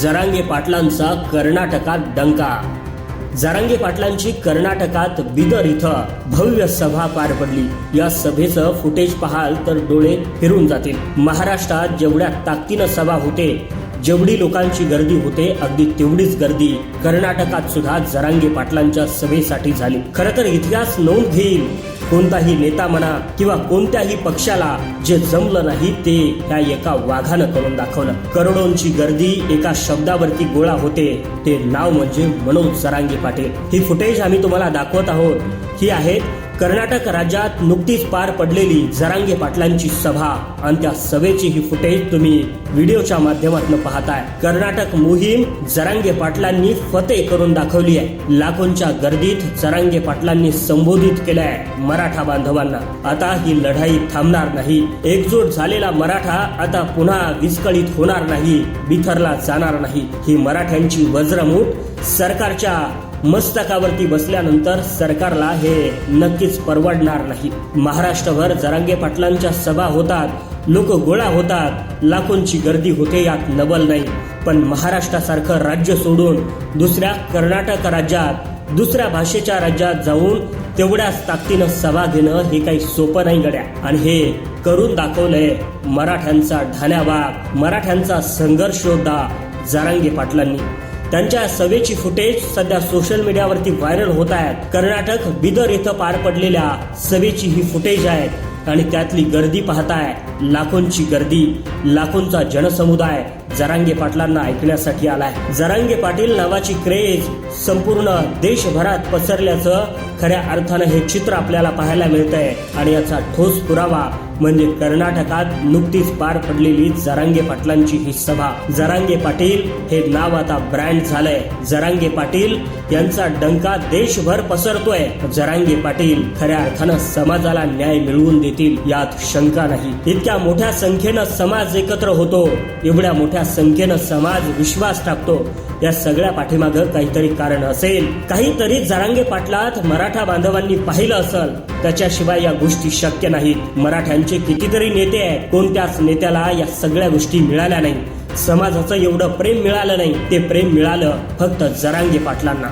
जरांगे पाटलांचा कर्नाटकात डंका. जरांगे पाटलांची कर्नाटकात बिदर इथं भव्य सभा पार पडली. या सभेचं फुटेज पाहाल तर डोळे फिरून जातील. महाराष्ट्रात जेवढ्या ताकदीनं सभा होते जेवढी लोकांची गर्दी होते अगदी तेवढीच गर्दी कर्नाटकात सुद्धा जरांगे पाटलांच्या सभेसाठी झाली. खरं तर इतिहास नोंद घेईल. कोणताही नेता म्हणा किंवा कोणत्याही पक्षाला जे जमलं नाही ते या एका वाघानं करून दाखवलं. करोडोंची गर्दी एका शब्दावरती गोळा होते. ते नाव म्हणजे मनोज सरांगी पाटील. ही फुटेज आम्ही तुम्हाला दाखवत आहोत. ही आहेत कर्नाटक राज्यात नुकतीच पार पडलेली जरांगे पाटलांची सभा. आणि त्या सभेची ही फुटेज तुम्ही व्हिडिओच्या माध्यमातून पाहताय. कर्नाटक मोहीम जरांगे पाटलांनी फते करून दाखवली आहे. लाखोंच्या गर्दीत जरांगे पाटलांनी संबोधित केलंय मराठा बांधवांना. आता ही लढाई थांबणार नाही. एकजूट झालेला मराठा आता पुन्हा विस्कळीत होणार नाही बिथरला जाणार नाही. ही मराठ्यांची वज्रमूठ सरकारच्या मस्तकावरती बसल्यानंतर सरकारला हे नक्कीच परवडणार नाही. महाराष्ट्रभर जरांगे पाटलांच्या सभा होतात लोक गोळा होतात लाखोंची गर्दी होते यात नवल नाही. पण महाराष्ट्रासारखं राज्य सोडून दुसऱ्या कर्नाटक राज्यात दुसऱ्या भाषेच्या राज्यात जाऊन तेवढ्याच ताकदीनं सभा घेणं हे काही सोपं नाही गड्या. आणि हे करून दाखवलंय मराठ्यांचा ढाण्याबाग मराठ्यांचा संघर्ष योद्धा जारांगे पाटलांनी. त्यांच्या सभेची फुटेज सध्या सोशल मीडियावरती व्हायरल होत आहेत. कर्नाटक बिदर इथं पार पडलेल्या सभेची ही फुटेज आहे आणि त्यातली गर्दी पाहताय लाखोंची गर्दी लाखोंचा जनसमुदाय. जरांगे पाटलांना ऐकण्यासाठी आलाय. जरांगे पाटील नावाची क्रेज संपूर्ण देशभरात पसरल्याचं खऱ्या अर्थानं हे चित्र आपल्याला पाहायला मिळतंय. आणि याचा ठोस पुरावा म्हणजे कर्नाटकात नुकतीच पार पडलेली जरांगे पाटलांची ही सभा. जरांगे पाटील हे नाव आता ब्रँड झालंय. जरांगे पाटील यांचा डंका देशभर पसरतोय. जरांगे पाटील खऱ्या अर्थानं समाजाला न्याय मिळवून देतील यात शंका नाही. इतक्या मोठ्या संख्येनं समाज एकत्र होतो. एवढ्या मोठ्या मोठ्या संख्येनं समाज विश्वास टाकतो. या सगळ्या पाठीमागं काहीतरी कारण असेल. काहीतरी जरांगे पाटलात मराठा बांधवांनी पाहिलं असेल. त्याच्याशिवाय या गोष्टी शक्य नाहीत. मराठ्यांचे कितीतरी नेते आहेत. कोणत्याच नेत्याला या सगळ्या गोष्टी मिळाल्या नाही समाजाचं एवढं प्रेम मिळालं नाही. ते प्रेम मिळालं फक्त जरांगे पाटलांना.